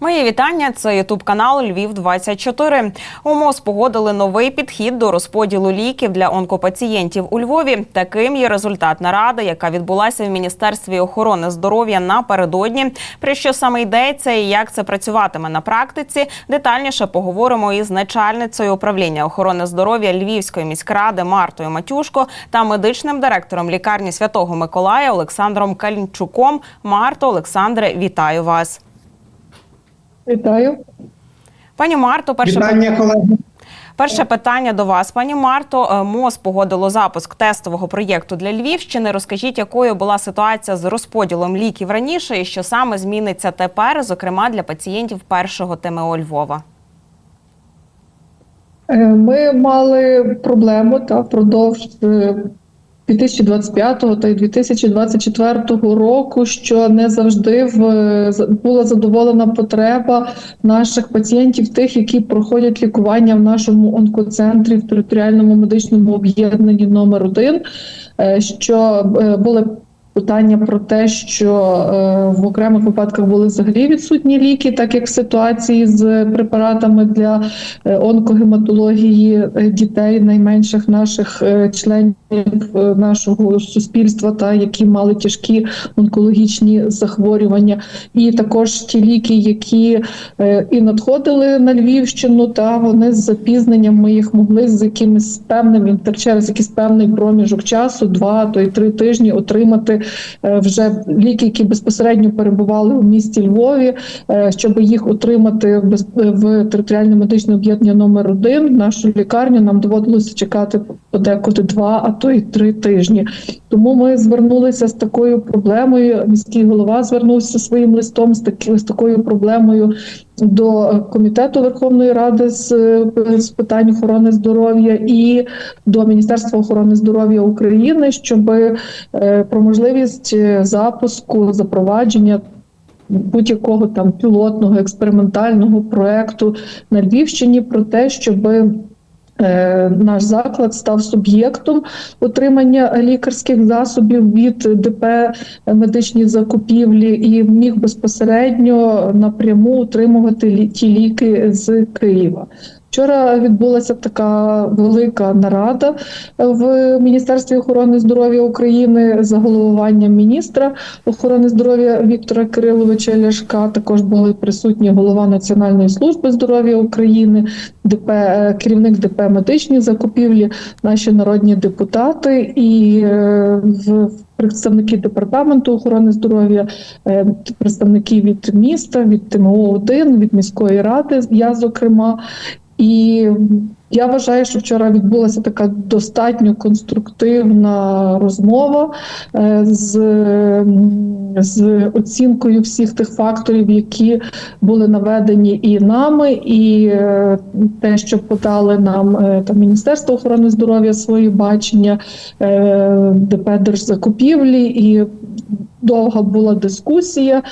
Мої вітання. Це Ютуб канал Львів 24 У МОЗ погодили новий підхід до розподілу ліків для онкопацієнтів у Львові. Таким є результат наради, яка відбулася в міністерстві охорони здоров'я напередодні. Про що саме йдеться і як це працюватиме на практиці? Детальніше поговоримо із начальницею управління охорони здоров'я Львівської міськради Мартою Матюшко та медичним директором лікарні Святого Миколая Олександром Кальнчуком. Марто Олександре, вітаю вас. Вітаю. Пані Марто, перше Вітання, колеги. Перше питання до вас, пані Марто. Е, МОЗ погодило запуск тестового проєкту для Львівщини. Розкажіть, якою була ситуація з розподілом ліків раніше, і що саме зміниться тепер, зокрема для пацієнтів першого ТМО Львова. Е, Ми мали проблему та впродовж е, 2025 та й 2024 року, що не завжди в з- була задоволена потреба наших пацієнтів, тих, які проходять лікування в нашому онкоцентрі в територіальному медичному об'єднанні номер 1 що е, були питання про те, що е, в окремих випадках були взагалі відсутні ліки, так як в ситуації з препаратами для е, онкогематології е, дітей, найменших наших е, членів нашого суспільства, та які мали тяжкі онкологічні захворювання, і також ті ліки, які е, і надходили на Львівщину, та вони з запізненням ми їх могли з якимось певним через якийсь певний проміжок часу, два то й три тижні, отримати вже ліки, які безпосередньо перебували у місті Львові, е, щоб їх отримати в територіальне медичне об'єднання номер 1 в нашу лікарню. Нам доводилося чекати подекуди два, а то й три тижні. Тому ми звернулися з такою проблемою. Міський голова звернувся своїм листом з таки з такою проблемою до комітету Верховної Ради з, з питань охорони здоров'я і до Міністерства охорони здоров'я України, щоб е, про можливість е, запуску запровадження. Будь-якого там пілотного експериментального проекту на Львівщині про те, щоб Наш заклад став суб'єктом отримання лікарських засобів від ДП медичні закупівлі і міг безпосередньо напряму отримувати ті ліки з Києва. Вчора відбулася така велика нарада в Міністерстві охорони здоров'я України за головуванням міністра охорони здоров'я Віктора Кириловича Ляшка. Також були присутні голова Національної служби здоров'я України, ДП е, керівник ДП медичні закупівлі, наші народні депутати і е, в представники департаменту охорони здоров'я, е, представники від міста, від ТМО 1 від міської ради. Я зокрема. І я вважаю, що вчора відбулася така достатньо конструктивна розмова е, з, з оцінкою всіх тих факторів, які були наведені і нами, і е, те, що подали нам е, там Міністерство охорони здоров'я свої бачення, ДП Держзакупівлі, і довга була дискусія.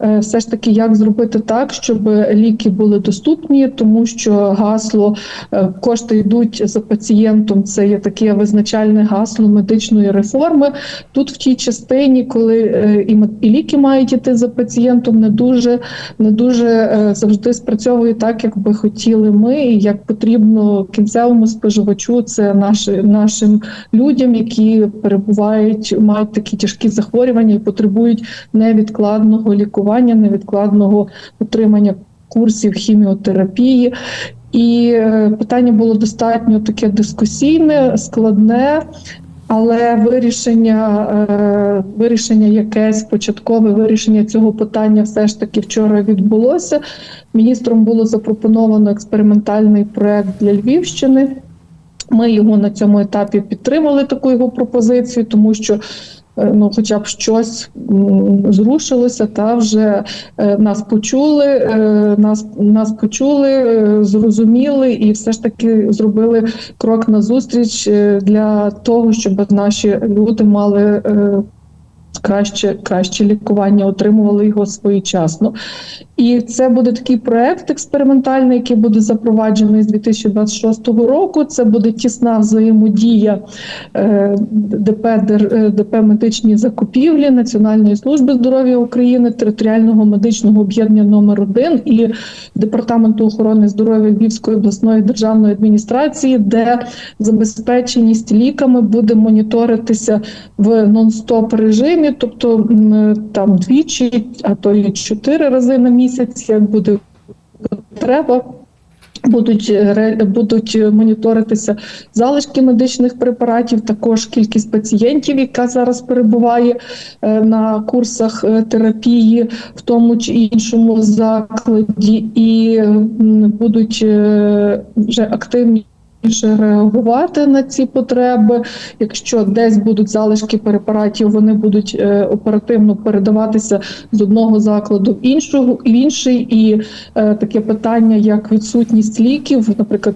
е, Все ж таки, як зробити так, щоб ліки були доступні, тому що гасло е, кошти йдуть за пацієнтом. Це є таке визначальне гасло медичної реформи. Тут в тій частині, коли е, і ліки мають іти за пацієнтом, не дуже не дуже завжди спрацьовує так, як би хотіли ми, і як потрібно кінцевому споживачу. Це наші нашим людям, які перебувають, мають такі тяжкі захворювання і потребують невідкладного лікування, невідкладного отримання курсів хіміотерапії. І е, питання було достатньо таке дискусійне, складне. Але вирішення, е, вирішення якесь початкове вирішення цього питання все ж таки вчора відбулося. Міністром було запропоновано експериментальний проект для Львівщини. Ми його на цьому етапі підтримали таку його пропозицію, тому що ну, хоча б щось зрушилося, та вже е, нас почули, е, нас, нас почули, е, зрозуміли і все ж таки зробили крок назустріч е, для того, щоб наші люди мали. Краще, краще лікування, отримували його своєчасно. І це буде такий проект експериментальний, який буде запроваджений з 2026 року. Це буде тісна взаємодія е, ДП, е, ДП медичні закупівлі Національної служби здоров'я України, територіального медичного об'єднання номер 1 і департаменту охорони здоров'я Львівської обласної державної адміністрації, де забезпеченість ліками буде моніторитися в нон-стоп режимі, тобто там двічі, а то і чотири рази на місяць, як буде потреба. Будуть будуть моніторитися залишки медичних препаратів, також кількість пацієнтів, яка зараз перебуває е, на курсах е, терапії в тому чи іншому закладі, і будуть е, вже активніше реагувати на ці потреби. Якщо десь будуть залишки препаратів, вони будуть е, оперативно передаватися з одного закладу в іншого в інший. І е, таке питання, як відсутність ліків, наприклад.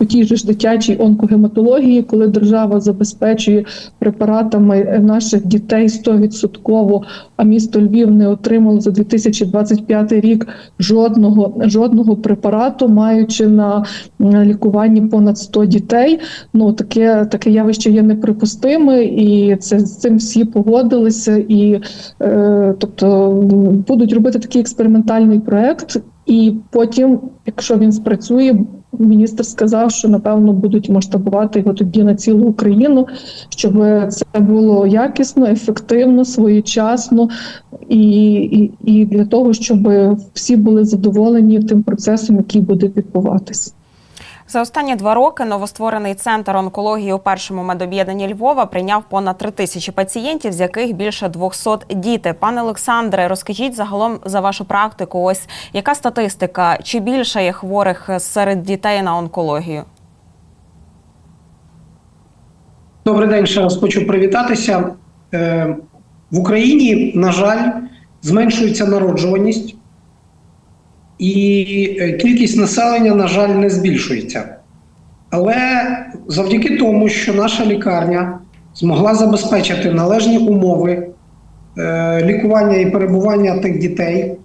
У тій же ж дитячій онкогематології, коли держава забезпечує препаратами наших дітей 100%, а місто Львів не отримало за 2025 рік жодного жодного препарату, маючи на лікуванні понад 100 дітей. Ну таке таке явище є неприпустиме, і це з цим всі погодилися. І е, тобто будуть робити такий експериментальний проект, і потім, якщо він спрацює. Міністр сказав, що напевно будуть масштабувати його тоді на цілу Україну, щоб це було якісно, ефективно, своєчасно і, і, і для того, щоб всі були задоволені тим процесом, який буде відбуватися. За останні два роки новостворений центр онкології у першому медоб'єднанні Львова прийняв понад три тисячі пацієнтів, з яких більше 200 діти. Пане Олександре, розкажіть загалом за вашу практику. Ось яка статистика? Чи більше є хворих серед дітей на онкологію? Добрий день, ще раз хочу привітатися. Е, В Україні, на жаль, зменшується народжуваність, і е, кількість населення, на жаль, не збільшується. Але завдяки тому, що наша лікарня змогла забезпечити належні умови е, лікування і перебування тих дітей,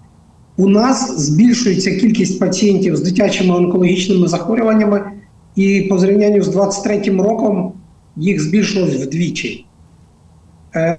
у нас збільшується кількість пацієнтів з дитячими онкологічними захворюваннями, і по зрівнянню з 2023 роком їх збільшилось вдвічі. Е,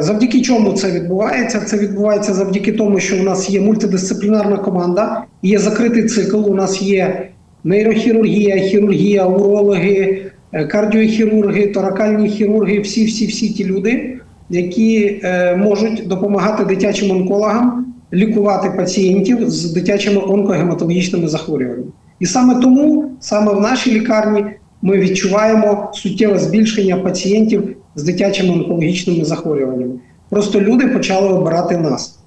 Завдяки чому це відбувається? Це відбувається завдяки тому, що у нас є мультидисциплінарна команда, є закритий цикл. У нас є нейрохірургія, хірургія, урологи, е, кардіохірурги, торакальні хірурги, всі, всі, всі ті люди, які е, можуть допомагати дитячим онкологам лікувати пацієнтів з дитячими онкогематологічними захворюваннями. І саме тому, саме в нашій лікарні, ми відчуваємо суттєве збільшення пацієнтів з дитячими онкологічними захворюваннями. Просто люди почали обирати нас.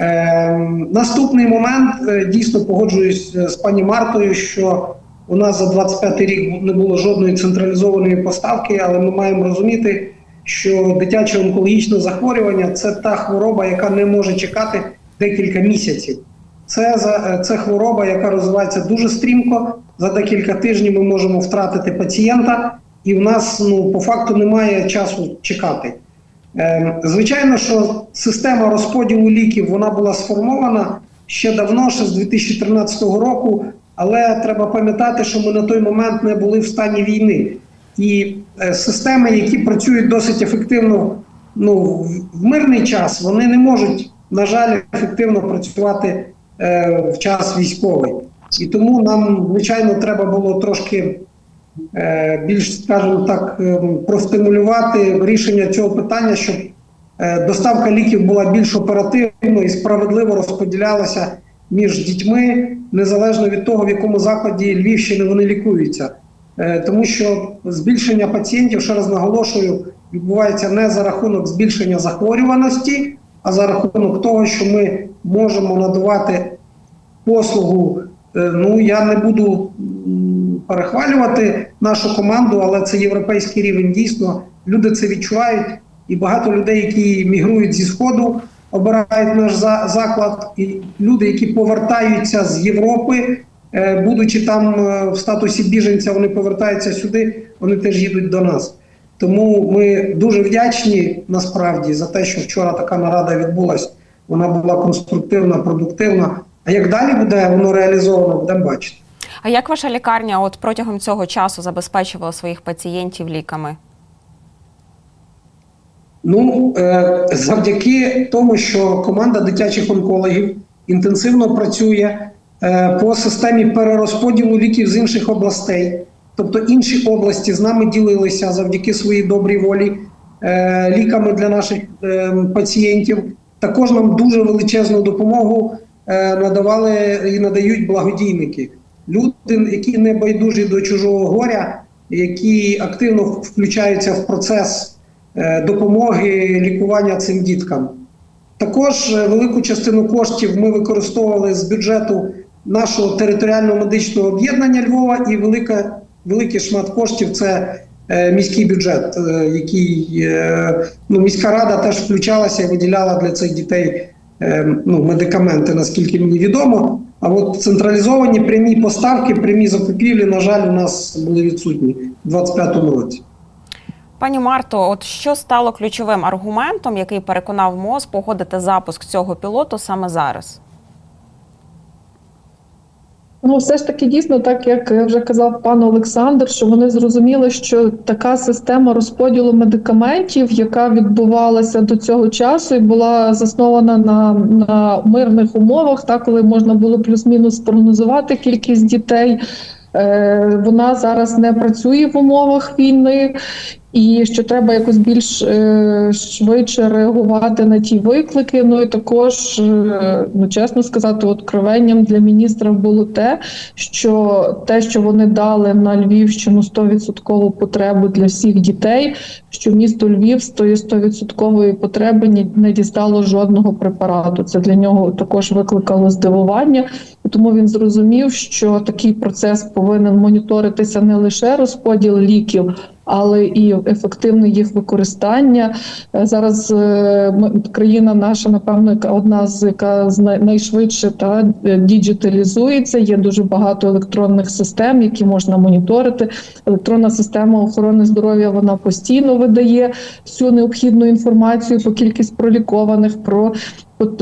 Е, наступний момент е, дійсно погоджуюсь е, з пані Мартою, що у нас за 25 рік не було жодної централізованої поставки, але ми маємо розуміти, що дитяче онкологічне захворювання це та хвороба, яка не може чекати декілька місяців. Це за це хвороба, яка розвивається дуже стрімко. За декілька тижнів ми можемо втратити пацієнта, і в нас ну по факту немає часу чекати. Е, Звичайно, що система розподілу ліків вона була сформована ще давно, ще з 2013 року. Але треба пам'ятати, що ми на той момент не були в стані війни, і е, системи, які працюють досить ефективно ну, в- мирний час, вони не можуть, на жаль, ефективно працювати е, в час військовий. І тому нам, звичайно, треба було трошки більш, скажімо так, е, простимулювати рішення цього питання, щоб е, доставка ліків була більш оперативно і справедливо розподілялася між дітьми, незалежно від того, в якому закладі Львівщини вони лікуються. Е, Тому що збільшення пацієнтів, ще раз наголошую, відбувається не за рахунок збільшення захворюваності, а за рахунок того, що ми можемо надавати послугу. Е, Ну я не буду перехвалювати нашу команду, але це європейський рівень. Дійсно, люди це відчувають, і багато людей, які мігрують зі сходу, обирають наш заклад. І люди, які повертаються з Європи, е, будучи там е, в статусі біженця, вони повертаються сюди, вони теж їдуть до нас. Тому ми дуже вдячні насправді за те, що вчора така нарада відбулася. Вона була конструктивна, продуктивна. А як далі буде воно реалізовано, будемо бачити. А як ваша лікарня от протягом цього часу забезпечувала своїх пацієнтів ліками? Ну, е, завдяки тому, що команда дитячих онкологів інтенсивно працює е, по системі перерозподілу ліків з інших областей. Тобто інші області з нами ділилися завдяки своїй добрій волі е, ліками для наших пацієнтів. Також нам дуже величезну допомогу надавали і надають благодійники. Люди, які не байдужі до чужого горя, які активно включаються в процес е, допомоги лікування цим діткам. Також е, велику частину коштів ми використовували з бюджету нашого територіального медичного об'єднання Львова, і велика, великий шмат коштів це е, міський бюджет, який ну, міська рада теж включалася і виділяла для цих дітей ну, медикаменти, наскільки мені відомо. А от централізовані прямі поставки, прямі закупівлі, на жаль, у нас були відсутні у 2025 році. Пані Марто, от що стало ключовим аргументом, який переконав МОЗ погодити запуск цього пілоту саме зараз? Ну, все ж таки дійсно, так як вже казав пан Олександр, що вони зрозуміли, що така система розподілу медикаментів, яка відбувалася до цього часу, і була заснована на, на мирних умовах, так коли можна було плюс-мінус прогнозувати кількість дітей. Е, Вона зараз не працює в умовах війни, і що треба якось більш е, швидше реагувати на ті виклики. Ну і також, е, ну чесно сказати, откровенням для міністра було те, що те, що вони дали на Львівщину 100% потребу для всіх дітей, що місто Львів з тої 100% потреби не дістало жодного препарату. Це для нього також викликало здивування. Тому він зрозумів, що такий процес повинен моніторитися не лише розподіл ліків, але і ефективне їх використання. Е, Зараз е, країна наша, напевно, одна з яка найшвидше та е, діджиталізується. Є дуже багато електронних систем, які можна моніторити. Електронна система охорони здоров'я вона постійно видає всю необхідну інформацію по кількість пролікованих, про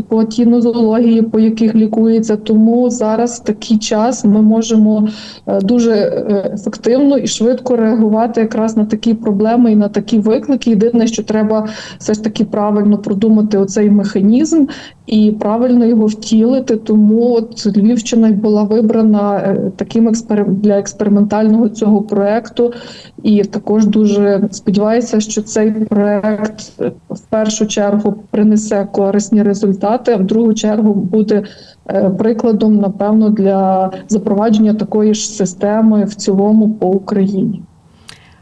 по, по по яких лікується. Тому зараз такий час ми можемо е, дуже е, ефективно і швидко реагувати якраз на такі проблеми і на такі виклики. Єдине, що треба все ж таки правильно продумати оцей механізм і правильно його втілити. Тому от Львівщина й була вибрана е, таким експер... для експериментального цього проекту. І також дуже сподіваюся, що цей проект в першу чергу принесе корисні результати, а в другу чергу буде е, прикладом, напевно, для запровадження такої ж системи в цілому по Україні.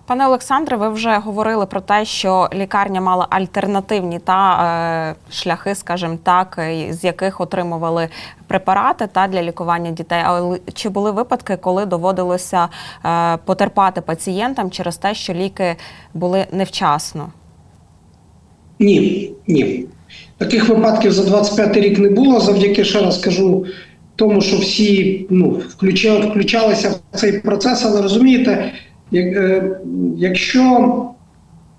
Пане Олександре, ви вже говорили про те, що лікарня мала альтернативні та е, шляхи, скажімо так, з яких отримували препарати та для лікування дітей. Але чи були випадки, коли доводилося е, потерпати пацієнтам через те, що ліки були невчасно? Ні, ні. Таких випадків за 25 рік не було. Завдяки ще раз кажу тому, що всі ну, включали, включалися в цей процес, але розумієте, е, якщо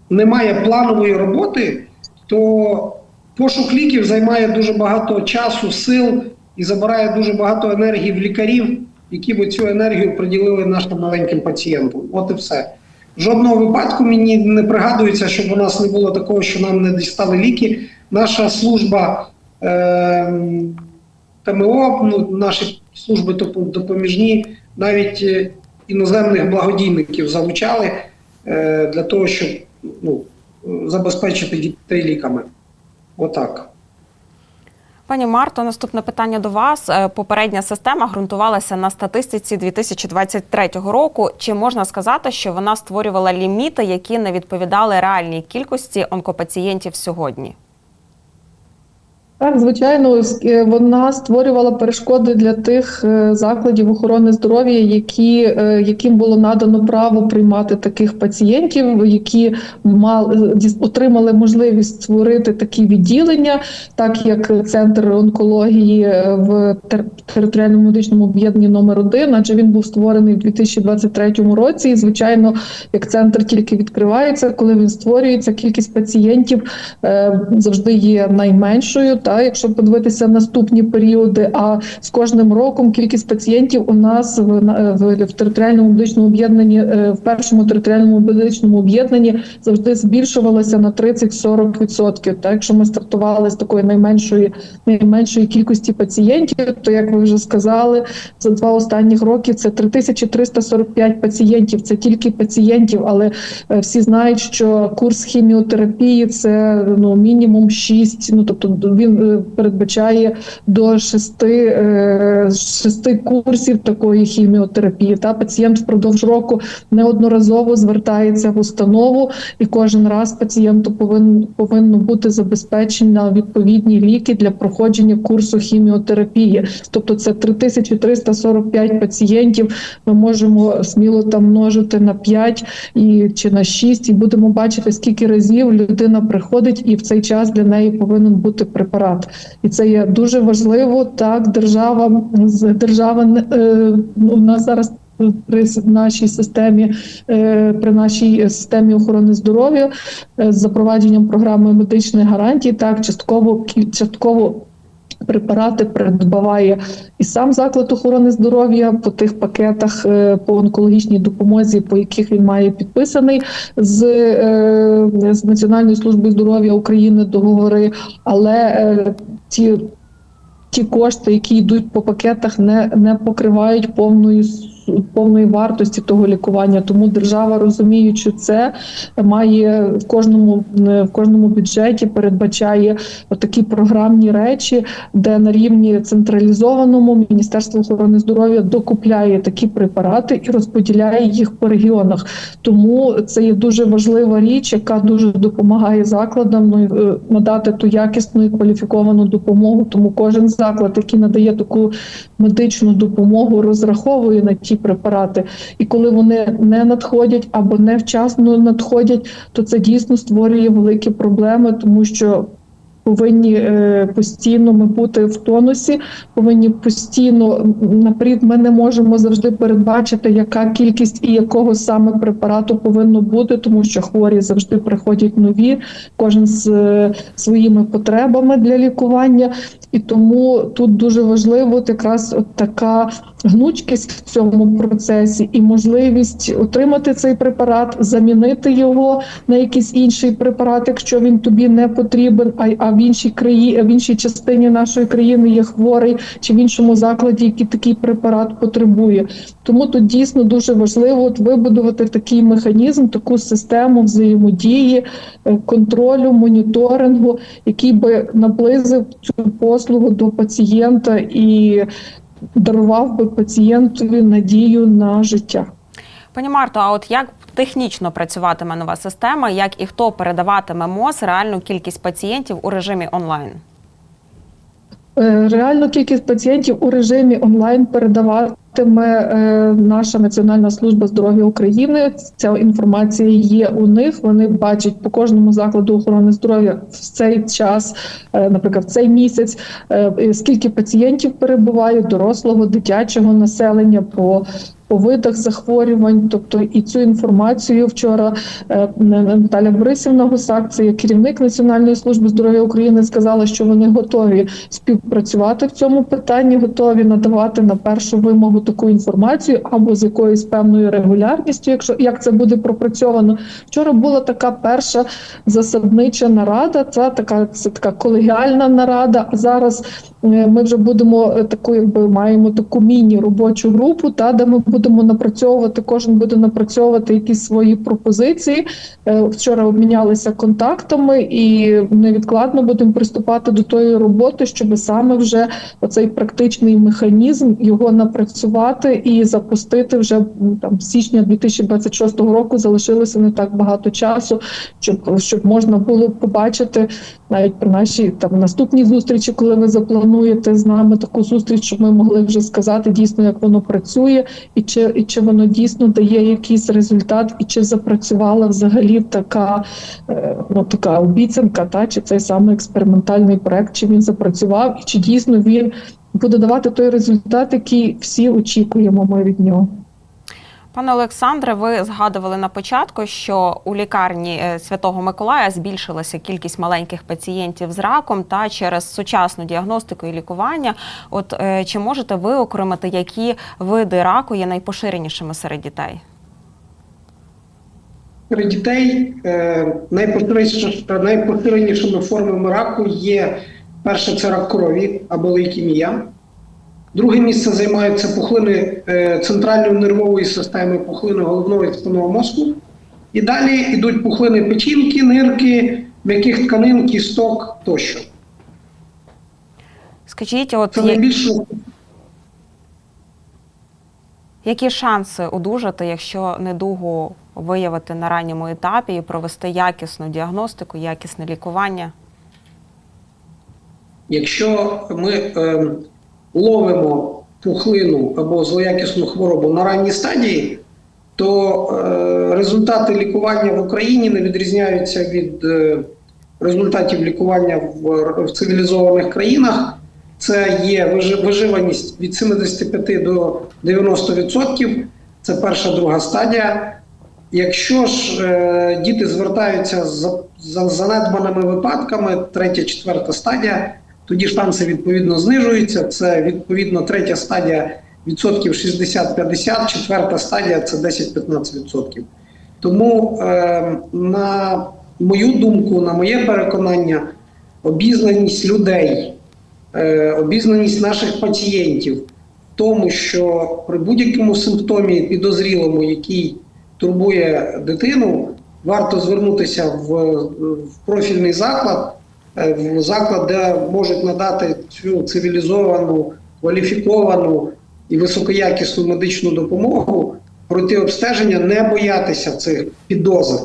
немає планової роботи, то пошук ліків займає дуже багато часу, сил і забирає дуже багато енергії в лікарів, які би цю енергію приділили нашим маленьким пацієнтам. От і все. Жодного випадку мені не пригадується, щоб у нас не було такого, що нам не дістали ліки. Наша служба е, ТМО, ну, наші служби допоміжні, навіть е, іноземних благодійників залучали е, для того, щоб ну, забезпечити дітей ліками. Отак. Пані Марто, наступне питання до вас. Е, Попередня система ґрунтувалася на статистиці 2023 року. Чи можна сказати, що вона створювала ліміти, які не відповідали реальній кількості онкопацієнтів сьогодні? Так, звичайно, е, вона створювала перешкоди для тих е, закладів охорони здоров'я, які, е, яким було надано право приймати таких пацієнтів, які мали отримали можливість створити такі відділення, так як центр онкології в тер- територіальному медичному об'єднанні номер 1 адже він був створений в 2023 році. І звичайно, як центр тільки відкривається, коли він створюється, кількість пацієнтів завжди є найменшою. Та якщо подивитися наступні періоди, а з кожним роком кількість пацієнтів у нас в, в, в територіальному медичному об'єднанні, е, в першому територіальному медичному об'єднанні завжди збільшувалося на 30-40%. Та якщо ми стартували з такої найменшої найменшої кількості пацієнтів, то як ви вже сказали, за два останніх роки це 3345 пацієнтів. Це тільки пацієнтів, але е, всі знають, що курс хіміотерапії це ну мінімум 6, Ну тобто він передбачає до 6, е, 6 курсів такої хіміотерапії. Та пацієнт впродовж року неодноразово звертається в установу, і кожен раз пацієнту повинен повинно бути забезпечено відповідні ліки для проходження курсу хіміотерапії. Тобто це 3345 пацієнтів. Ми можемо сміло там множити на 5 і чи на 6, і будемо бачити, скільки разів людина приходить, і в цей час для неї повинен бути препарат. І це є дуже важливо. Так, держава держава е, у нас зараз. При нашій системі, е, при нашій системі охорони здоров'я е, з запровадженням програми медичних гарантій, так частково частково препарати придбаває і сам заклад охорони здоров'я по тих пакетах е, по онкологічній допомозі, по яких він має підписаний з, е, з Національної служби здоров'я України договори, але е, ті. Ті кошти, які йдуть по пакетах, не, не покривають повної с- повної вартості того лікування. Тому держава, розуміючи це, має в кожному е, в кожному бюджеті передбачає такі програмні речі, де на рівні централізованому Міністерство охорони здоров'я докупляє такі препарати і розподіляє їх по регіонах. Тому це є дуже важлива річ, яка дуже допомагає закладам ну, е, надати ту якісну і кваліфіковану допомогу. Тому кожен заклад, який надає таку медичну допомогу, розраховує на ті препарати. І коли вони не надходять або невчасно надходять, то це дійсно створює великі проблеми, тому що. Повинні е, постійно ми бути в тонусі, повинні постійно напрід. Ми не можемо завжди передбачити, яка кількість і якого саме препарату повинно бути, тому що хворі завжди приходять нові, кожен з е, своїми потребами для лікування. І тому тут дуже важливо якраз от така гнучкість в цьому процесі і можливість отримати цей препарат, замінити його на якийсь інший препарат, якщо він тобі не потрібен, а, а в іншій країні, в іншій частині нашої країни є хворий, чи в іншому закладі, який такий препарат потребує. Тому тут дійсно дуже важливо от вибудувати такий механізм, таку систему взаємодії, е, контролю, моніторингу, який би наблизив цю послугу до пацієнта і дарував би пацієнтові надію на життя. Пані Марто, а от як технічно працюватиме нова система, як і хто передаватиме МОЗ реальну кількість пацієнтів у режимі онлайн? Е, Реальну кількість пацієнтів у режимі онлайн передаватиме е, наша Національна служба здоров'я України. Ця інформація є у них. Вони бачать по кожному закладу охорони здоров'я в цей час, е, наприклад, в цей місяць, скільки пацієнтів перебуває, дорослого, дитячого населення по по видах захворювань, тобто і цю інформацію вчора е, Наталя Борисівна Гусак, це керівник Національної служби здоров'я України, сказала, що вони готові співпрацювати в цьому питанні, готові надавати на першу вимогу таку інформацію або з якоюсь певною регулярністю, якщо як це буде пропрацьовано. Вчора була така перша засаднича нарада. Це така це така колегіальна нарада. А зараз е, ми вже будемо е, таку, якби маємо таку міні-робочу групу, та де ми будемо напрацьовувати. Кожен буде напрацьовувати якісь свої пропозиції. Е, Вчора обмінялися контактами і невідкладно будемо приступати до тої роботи, щоб саме вже оцей практичний механізм його напрацювати і запустити вже там січня 2026 року. Залишилося не так багато часу, щоб щоб можна було побачити навіть при нашій там наступній зустрічі, коли ви заплануєте з нами таку зустріч, щоб ми могли вже сказати дійсно, як воно працює, і чи і чи воно дійсно дає якийсь результат, і чи запрацювала взагалі така, е, ну така обіцянка, та чи цей самий експериментальний проект, чи він запрацював, і чи дійсно він буде давати той результат, який всі очікуємо ми від нього. Пане Олександре, ви згадували на початку, що у лікарні е, Святого Миколая збільшилася кількість маленьких пацієнтів з раком та через сучасну діагностику і лікування. От е, чи можете ви окремити, які види раку є найпоширенішими серед дітей? Серед дітей е, найпоширеніш- найпоширенішими формами раку є перше це рак крові або лейкемія. Друге місце займають це пухлини е, центральної нервової системи, пухлини головного і спинного мозку. І далі йдуть пухлини печінки, нирки, м'яких тканин, кісток тощо. Скажіть, от Це найбільше які шанси одужати, якщо недугу виявити на ранньому етапі і провести якісну діагностику, якісне лікування? Якщо ми е, ловимо пухлину або злоякісну хворобу на ранній стадії, то е, результати лікування в Україні не відрізняються від е, результатів лікування в, цивілізованих країнах. Це є виживаність від 75 до 90%. Це перша друга стадія. Якщо ж е, діти звертаються з за занедбаними випадками, третя, четверта стадія, тоді шанси відповідно знижуються. Це відповідно третя стадія відсотків 60-50, четверта стадія це 10-15%. Тому, е, на мою думку, на моє переконання, обізнаність людей, е, обізнаність наших пацієнтів в тому, що при будь-якому симптомі підозрілому, який турбує дитину, варто звернутися в, в профільний заклад, заклад, де можуть надати цю цивілізовану, кваліфіковану і високоякісну медичну допомогу, пройти обстеження, не боятися цих підозр.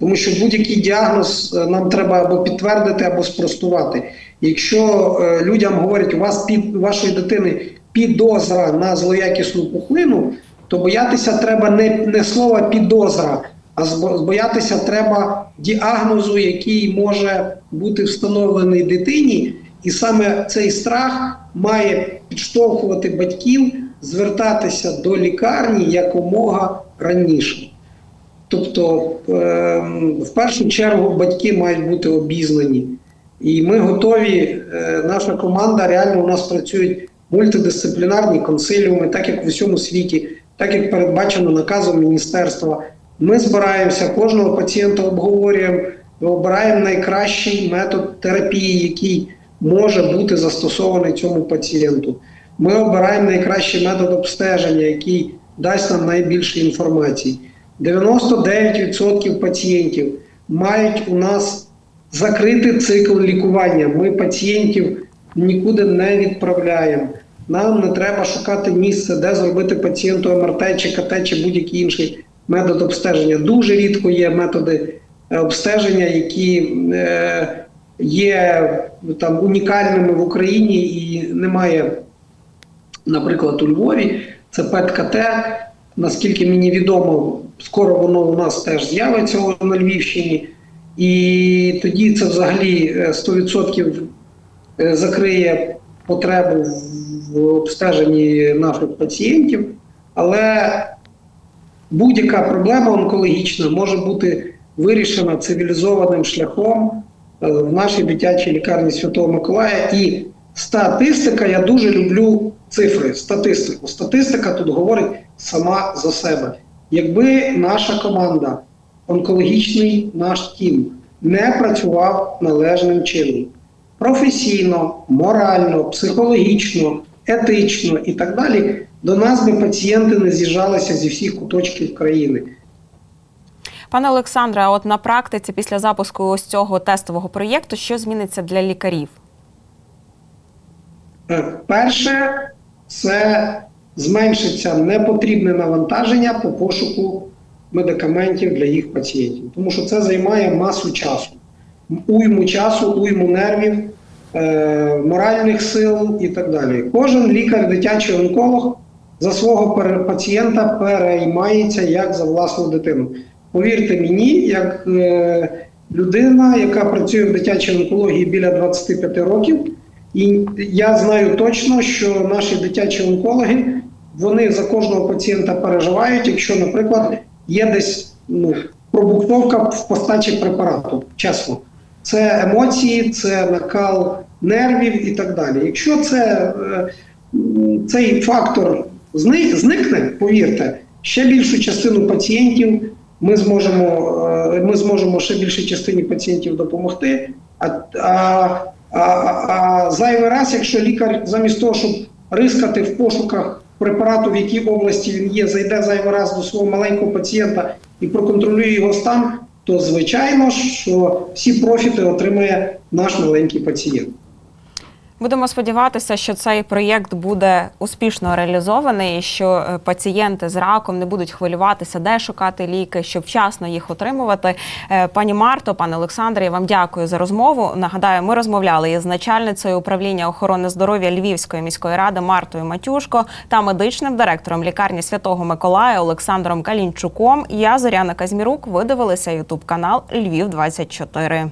Тому що будь-який діагноз е, нам треба або підтвердити, або спростувати. Якщо е, людям говорять, у вас під вашої дитини підозра на злоякісну пухлину, то боятися треба не, не слова підозра, а боятися треба діагнозу, який може бути встановлений дитині, і саме цей страх має підштовхувати батьків звертатися до лікарні якомога раніше. Тобто, ем, в першу чергу, батьки мають бути обізнані. І ми готові, е, наша команда реально у нас працюють мультидисциплінарні консиліуми, так як в усьому світі, так як передбачено наказом міністерства. Ми збираємося, кожного пацієнта обговорюємо, обираємо найкращий метод терапії, який може бути застосований цьому пацієнту. Ми обираємо найкращий метод обстеження, який дасть нам найбільше інформації. 99% пацієнтів мають у нас закритий цикл лікування. Ми пацієнтів нікуди не відправляємо. Нам не треба шукати місце, де зробити пацієнту МРТ чи КТ чи будь-який інший метод обстеження. Дуже рідко є методи е, обстеження, які е, є там унікальними в Україні і немає, наприклад, у Львові. Це ПЕТ-КТ. Наскільки мені відомо, скоро воно у нас теж з'явиться на Львівщині. І тоді це взагалі е, 100% е, закриє потребу в обстеженні наших пацієнтів. Але будь-яка проблема онкологічна може бути вирішена цивілізованим шляхом е, в нашій дитячій лікарні Святого Миколая. І статистика, я дуже люблю цифри, статистику. Статистика тут говорить сама за себе. Якби наша команда, онкологічний наш тім, не працював належним чином, професійно, морально, психологічно, етично і так далі, до нас би пацієнти не з'їжджалися зі всіх куточків країни. Пане Олександре, а от на практиці після запуску ось цього тестового проєкту, що зміниться для лікарів? Е, Перше, це зменшиться непотрібне навантаження по пошуку медикаментів для їх пацієнтів, тому що це займає масу часу. уйму часу, уйму нервів, моральних сил і так далі. Кожен лікар, дитячий онколог за свого пацієнта переймається як за власну дитину. Повірте мені, як е, людина, яка працює в дитячій онкології біля 25 років, і я знаю точно, що наші дитячі онкологи вони за кожного пацієнта переживають, якщо, наприклад, є десь ну, пробуктовка в постачі препарату. Чесно, це емоції, це накал нервів і так далі. Якщо це, е, цей фактор зни- зникне, повірте, ще більшу частину пацієнтів ми зможемо, е, ми зможемо ще більшій частині пацієнтів допомогти. А, а, а, а зайвий раз, якщо лікар замість того, щоб рискати в пошуках препарату, в якій області він є, зайде зайвий раз до свого маленького пацієнта і проконтролює його стан, то звичайно, що всі профіти отримає наш маленький пацієнт. Будемо сподіватися, що цей проєкт буде успішно реалізований, що е, пацієнти з раком не будуть хвилюватися, де шукати ліки, щоб вчасно їх отримувати. Е, Пані Марто, пане Олександре, я вам дякую за розмову. Нагадаю, ми розмовляли із начальницею управління охорони здоров'я Львівської міської ради Мартою Матюшко та медичним директором лікарні Святого Миколая Олександром Калінчуком. Я Зоряна Казмірук. Ви дивилися Ютуб канал Львів 24